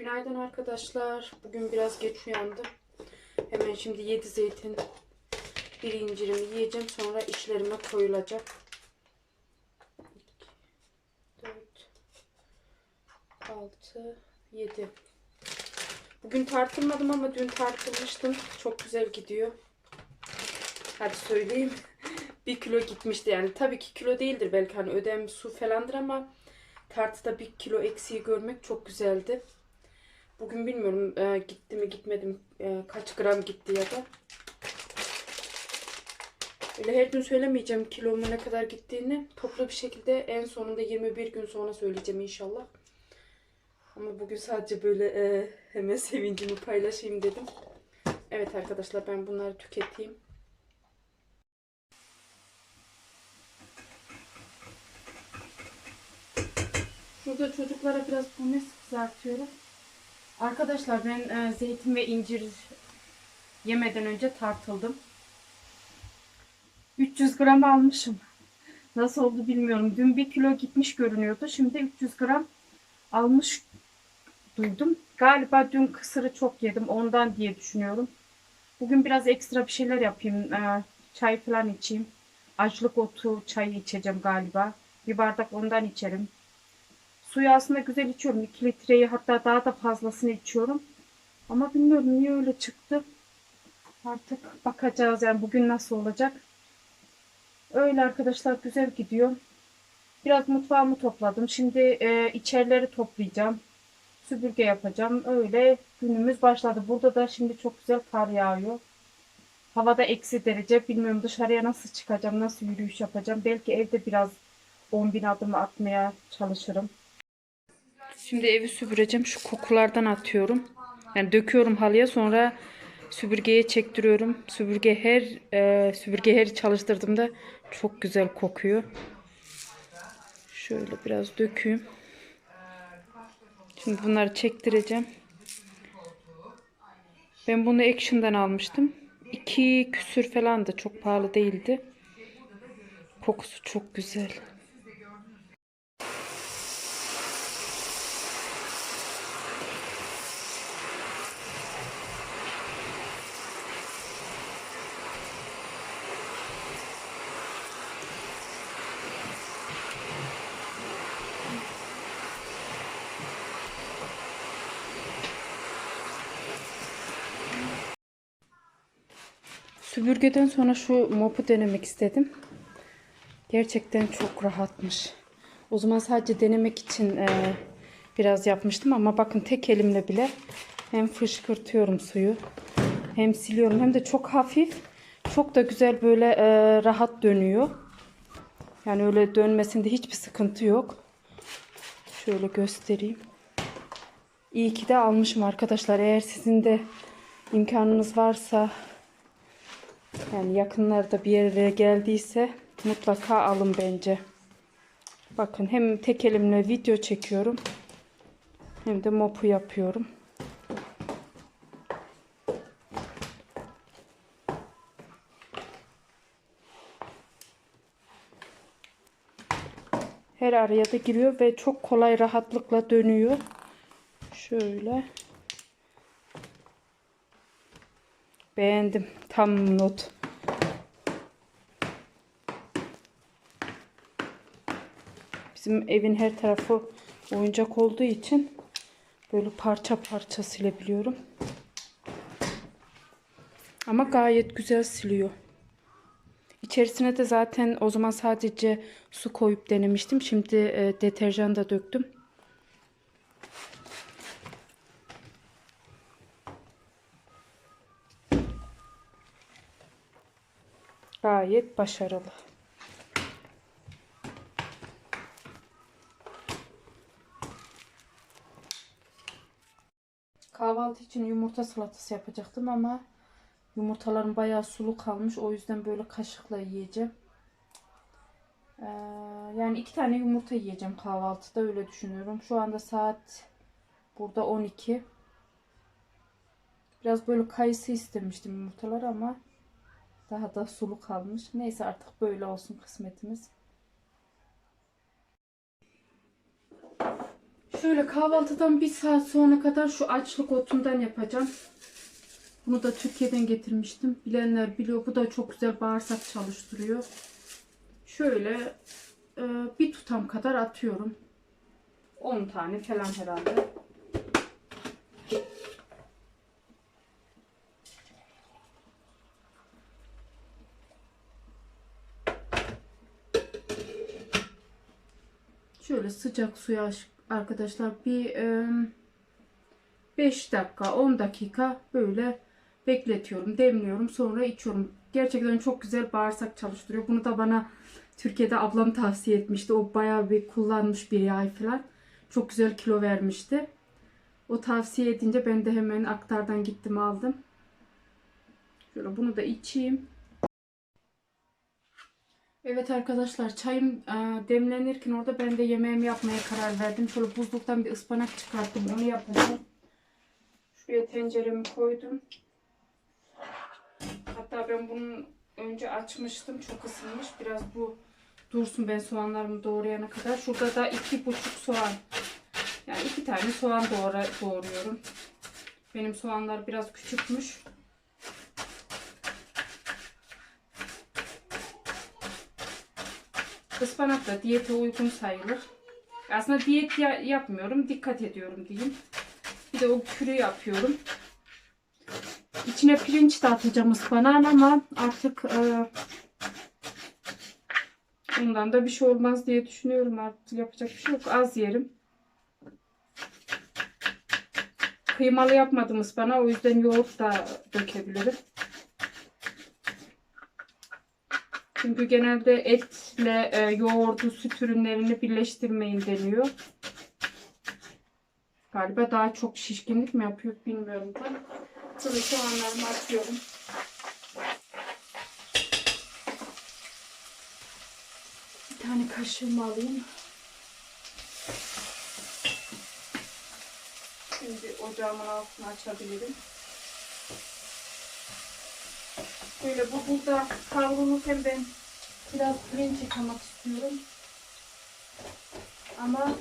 Günaydın arkadaşlar. Bugün biraz geç uyandım. Hemen şimdi 7 zeytin, bir incirimi yiyeceğim. Sonra işlerime koyulacak. 4, 6, 7. Bugün tartılmadım ama dün tartılmıştım. Çok güzel gidiyor. Hadi söyleyeyim. bir kilo gitmişti yani. Tabii ki kilo değildir belki hani ödem su falandır ama tartıda bir kilo eksiği görmek çok güzeldi. Bugün bilmiyorum e, gitti mi gitmedi mi e, kaç gram gitti ya da. Öyle her gün söylemeyeceğim kilomun ne kadar gittiğini. Toplu bir şekilde en sonunda 21 gün sonra söyleyeceğim inşallah. Ama bugün sadece böyle e, hemen sevincimi paylaşayım dedim. Evet arkadaşlar ben bunları tüketeyim. Şurada çocuklara biraz pommes kızartıyorum. Arkadaşlar ben e, zeytin ve incir yemeden önce tartıldım. 300 gram almışım. Nasıl oldu bilmiyorum. Dün 1 kilo gitmiş görünüyordu. Şimdi 300 gram almış duydum. Galiba dün kısırı çok yedim. Ondan diye düşünüyorum. Bugün biraz ekstra bir şeyler yapayım. E, çay falan içeyim. Açlık otu çayı içeceğim galiba. Bir bardak ondan içerim. Suyu aslında güzel içiyorum. 2 litreyi hatta daha da fazlasını içiyorum. Ama bilmiyorum niye öyle çıktı. Artık bakacağız yani bugün nasıl olacak. Öyle arkadaşlar güzel gidiyor. Biraz mutfağımı topladım. Şimdi e, içerileri toplayacağım. Süpürge yapacağım. Öyle günümüz başladı. Burada da şimdi çok güzel kar yağıyor. Havada eksi derece. Bilmiyorum dışarıya nasıl çıkacağım, nasıl yürüyüş yapacağım. Belki evde biraz 10 bin adım atmaya çalışırım. Şimdi evi süpüreceğim. Şu kokulardan atıyorum. Yani döküyorum halıya sonra süpürgeye çektiriyorum. Süpürge her e, süpürge her çalıştırdığımda çok güzel kokuyor. Şöyle biraz dökeyim. Şimdi bunları çektireceğim. Ben bunu Action'dan almıştım. İki küsür falan da çok pahalı değildi. Kokusu çok güzel. Süpürgeden sonra şu mopu denemek istedim. Gerçekten çok rahatmış. O zaman sadece denemek için e, biraz yapmıştım ama bakın tek elimle bile hem fışkırtıyorum suyu hem siliyorum hem de çok hafif çok da güzel böyle e, rahat dönüyor. Yani öyle dönmesinde hiçbir sıkıntı yok. Şöyle göstereyim. İyi ki de almışım arkadaşlar. Eğer sizin de imkanınız varsa yani yakınlarda bir yere geldiyse mutlaka alın bence. Bakın hem tek elimle video çekiyorum hem de mopu yapıyorum. Her araya da giriyor ve çok kolay rahatlıkla dönüyor. Şöyle. Beğendim. Tam not. Bizim evin her tarafı oyuncak olduğu için böyle parça parça silebiliyorum. Ama gayet güzel siliyor. İçerisine de zaten o zaman sadece su koyup denemiştim. Şimdi e, deterjan da döktüm. Gayet başarılı. Kahvaltı için yumurta salatası yapacaktım ama yumurtalarım bayağı sulu kalmış. O yüzden böyle kaşıkla yiyeceğim. Ee, yani iki tane yumurta yiyeceğim kahvaltıda öyle düşünüyorum. Şu anda saat burada 12. Biraz böyle kayısı istemiştim yumurtalar ama daha da sulu kalmış. Neyse artık böyle olsun kısmetimiz. Şöyle kahvaltıdan bir saat sonra kadar şu açlık otundan yapacağım. Bunu da Türkiye'den getirmiştim. Bilenler biliyor. Bu da çok güzel bağırsak çalıştırıyor. Şöyle e, bir tutam kadar atıyorum. 10 tane falan herhalde. Şöyle sıcak suya aş- arkadaşlar bir 5 dakika 10 dakika böyle bekletiyorum demliyorum sonra içiyorum. Gerçekten çok güzel bağırsak çalıştırıyor. Bunu da bana Türkiye'de ablam tavsiye etmişti. O bayağı bir kullanmış bir ay falan. Çok güzel kilo vermişti. O tavsiye edince ben de hemen aktardan gittim aldım. Şöyle bunu da içeyim. Evet arkadaşlar çayım e, demlenirken orada ben de yemeğimi yapmaya karar verdim. Şöyle buzluktan bir ıspanak çıkarttım. Onu yapacağım. Şuraya tenceremi koydum. Hatta ben bunun önce açmıştım. Çok ısınmış. Biraz bu dursun ben soğanlarımı doğrayana kadar. Şurada da iki buçuk soğan. Yani iki tane soğan doğra, doğruyorum. Benim soğanlar biraz küçükmüş. Ispanak da diyete uygun sayılır. Aslında diyet ya- yapmıyorum. Dikkat ediyorum diyeyim. Bir de o kürü yapıyorum. İçine pirinç de atacağım ıspanağın ama artık e, bundan da bir şey olmaz diye düşünüyorum artık yapacak bir şey yok. Az yerim. Kıymalı yapmadım ıspanağı o yüzden yoğurt da dökebilirim. Çünkü genelde etle e, yoğurdu, süt ürünlerini birleştirmeyin deniyor. Galiba daha çok şişkinlik mi yapıyor bilmiyorum da. Şöyle soğanlarımı atıyorum. Bir tane kaşığımı alayım. Şimdi ocağımın altını açabilirim. Böyle bu burada kavrulurken ben biraz pirinç yıkamak istiyorum. Ama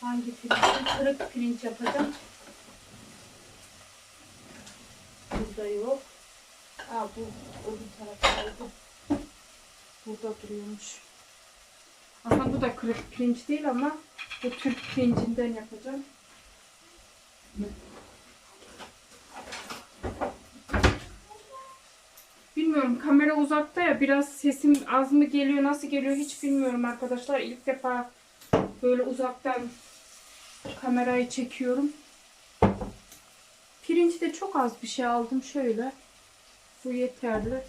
hangi pirinç? Kırık pirinç yapacağım. Burada yok. Aa bu öbür taraftaydı. Burada duruyormuş. Aslında bu da kırık pirinç değil ama bu Türk pirincinden yapacağım. Bilmiyorum kamera uzakta ya biraz sesim az mı geliyor nasıl geliyor hiç bilmiyorum arkadaşlar. İlk defa böyle uzaktan kamerayı çekiyorum. Pirinci de çok az bir şey aldım şöyle. Bu yeterli.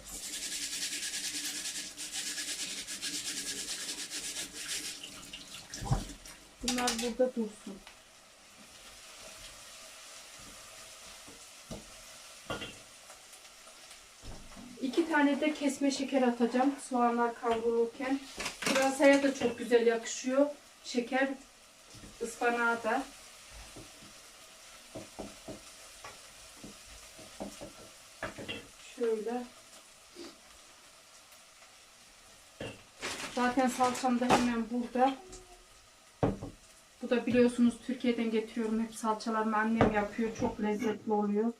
Bunlar burada dursun. İki tane de kesme şeker atacağım soğanlar kavrulurken. Pırasaya da çok güzel yakışıyor. Şeker ıspanağa da. Şöyle. Zaten salçam da hemen burada. Bu da biliyorsunuz Türkiye'den getiriyorum. Hep salçalarımı annem yapıyor. Çok lezzetli oluyor.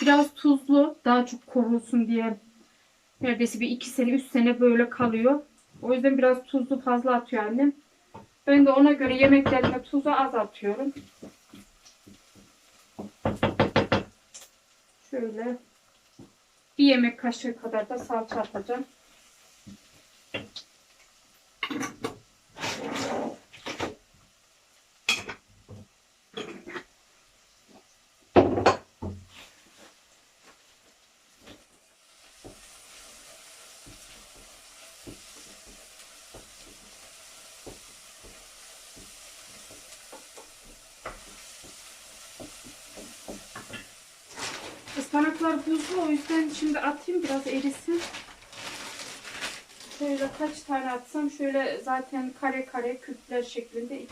Biraz tuzlu. Daha çok korulsun diye. Neredeyse bir iki sene, üç sene böyle kalıyor. O yüzden biraz tuzlu fazla atıyor annem. Ben de ona göre yemeklerime tuzu az atıyorum. Şöyle bir yemek kaşığı kadar da salça atacağım. Ispanaklar buzlu o yüzden şimdi atayım biraz erisin. Şöyle kaç tane atsam şöyle zaten kare kare küpler şeklinde 2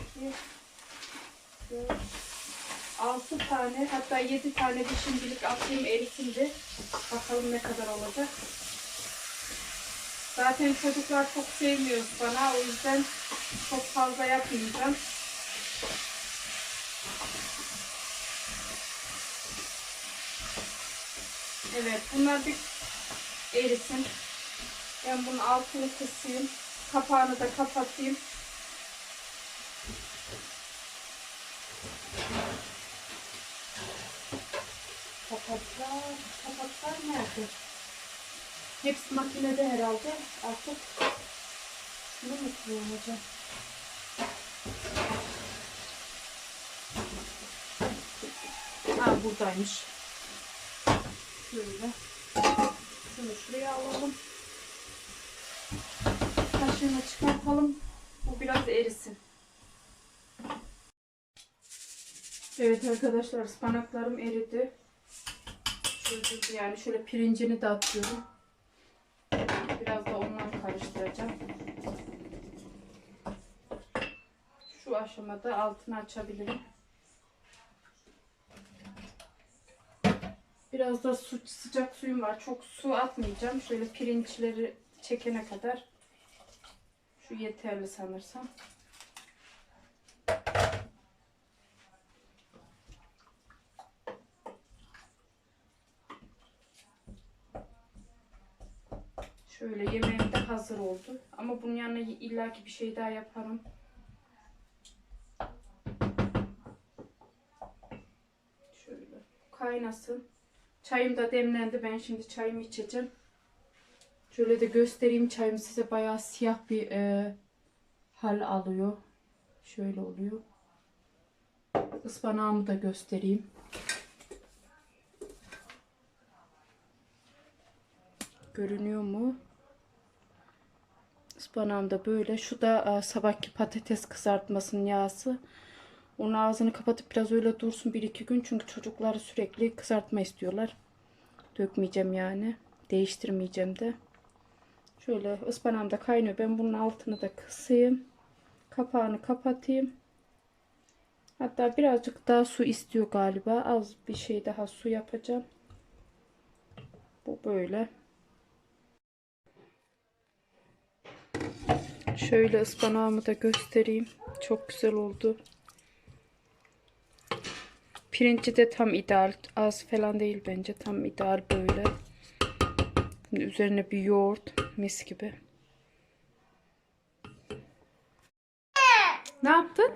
6 tane hatta 7 tane de şimdilik atayım erisin de bakalım ne kadar olacak. Zaten çocuklar çok sevmiyor bana o yüzden çok fazla yapmayacağım. Evet bunlar bir erisin. Ben bunun altını kısayım. Kapağını da kapatayım. Kapaklar, kapaklar nerede? Hepsi makinede herhalde. Artık şunu mu kullanacağım? Ha buradaymış. Şöyle. Şunu şuraya alalım. Kaşığını çıkartalım. Bu biraz erisin. Evet arkadaşlar ıspanaklarım eridi. Yani şöyle pirincini de atıyorum. Biraz da ondan karıştıracağım. Şu aşamada altını açabilirim. Biraz da su, sıcak suyum var. Çok su atmayacağım. Şöyle pirinçleri çekene kadar. Şu yeterli sanırsam. Şöyle yemeğim de hazır oldu. Ama bunun yanına illaki bir şey daha yaparım. Şöyle kaynasın. Çayım da demlendi. Ben şimdi çayımı içeceğim. Şöyle de göstereyim çayım size bayağı siyah bir e, hal alıyor. Şöyle oluyor. Ispanağımı da göstereyim. Görünüyor mu? Ispanağım da böyle. Şu da e, sabahki patates kızartmasının yağısı. Onun ağzını kapatıp biraz öyle dursun bir iki gün. Çünkü çocukları sürekli kızartma istiyorlar. Dökmeyeceğim yani. Değiştirmeyeceğim de. Şöyle ıspanağım da kaynıyor. Ben bunun altını da kısayım. Kapağını kapatayım. Hatta birazcık daha su istiyor galiba. Az bir şey daha su yapacağım. Bu böyle. Şöyle ıspanağımı da göstereyim. Çok güzel oldu. Pirinci de tam ideal. Az falan değil bence. Tam ideal böyle. Şimdi üzerine bir yoğurt. Mis gibi. Ne yaptın?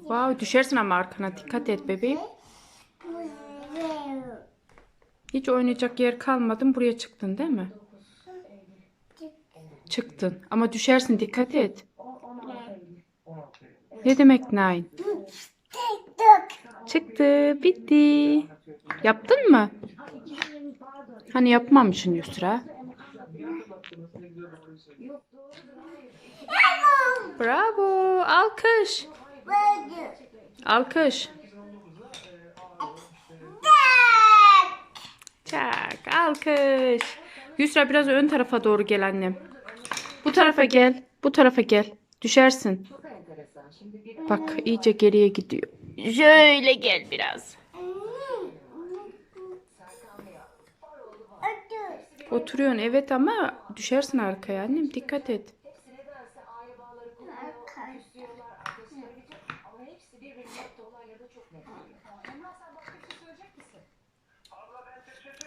Wow, düşersin ama arkana. Dikkat et bebeğim. Hiç oynayacak yer kalmadın. Buraya çıktın değil mi? Çıktın. Ama düşersin. Dikkat et. Ne demek nine? Çıktı. Bitti. Yaptın mı? Hani yapmamışsın Yusra. Bravo. Alkış. Alkış. Çak. Alkış. Yusra biraz ön tarafa doğru gel annem. Bu tarafa gel. Bu tarafa gel. Düşersin. Bak iyice geriye gidiyor. Şöyle gel biraz. Oturuyorsun evet ama düşersin arkaya annem dikkat et.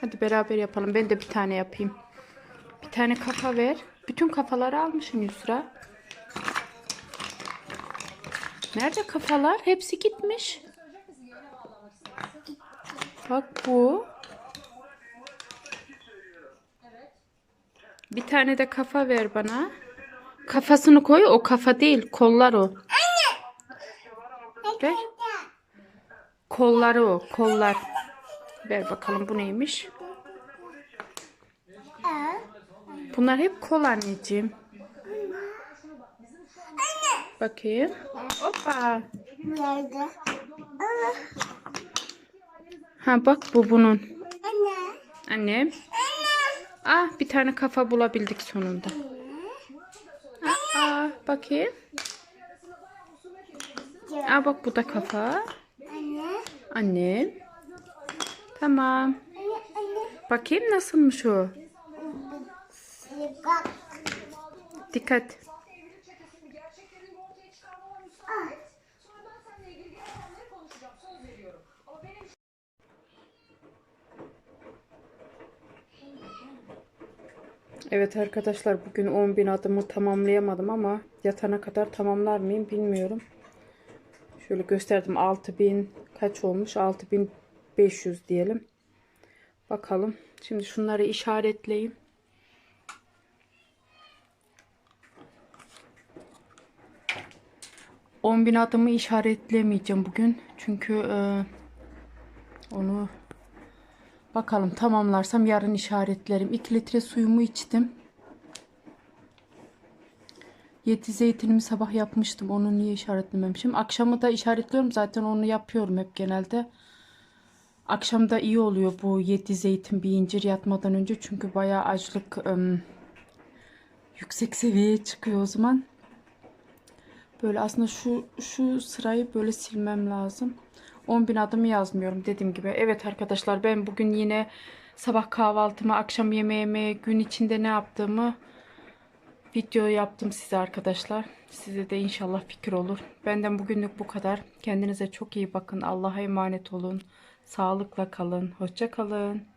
Hadi beraber yapalım. Ben de bir tane yapayım. Bir tane kafa ver. Bütün kafaları almışsın Yusra. Nerede kafalar? Hepsi gitmiş. Bak bu. Bir tane de kafa ver bana. Kafasını koy. O kafa değil. Kollar o. Ver. Kolları o. Kollar. Ver bakalım bu neymiş. Bunlar hep kol anneciğim. Bakayım. Hoppa. Nerede? Ha bak bu bunun. Anne. Annem. Ah bir tane kafa bulabildik sonunda. Aa, bakayım. Aa bak bu da kafa. Anne. Annem. Tamam. Anne. Anne. Bakayım nasılmış o. Bak. Dikkat. Evet arkadaşlar bugün 10.000 adımı tamamlayamadım ama yatana kadar tamamlar mıyım bilmiyorum. Şöyle gösterdim 6000 kaç olmuş 6500 diyelim. Bakalım. Şimdi şunları işaretleyeyim. On bin adımı işaretleyemeyeceğim bugün. Çünkü e, onu bakalım tamamlarsam yarın işaretlerim. 2 litre suyumu içtim. Yeti zeytinimi sabah yapmıştım. Onu niye işaretlememişim? Akşamı da işaretliyorum. Zaten onu yapıyorum hep genelde. Akşamda iyi oluyor bu yedi zeytin bir incir yatmadan önce. Çünkü bayağı açlık ım, yüksek seviyeye çıkıyor o zaman. Böyle aslında şu şu sırayı böyle silmem lazım. 10.000 adımı yazmıyorum dediğim gibi. Evet arkadaşlar ben bugün yine sabah kahvaltımı, akşam yemeğimi, gün içinde ne yaptığımı video yaptım size arkadaşlar. Size de inşallah fikir olur. Benden bugünlük bu kadar. Kendinize çok iyi bakın. Allah'a emanet olun. Sağlıkla kalın. Hoşça kalın.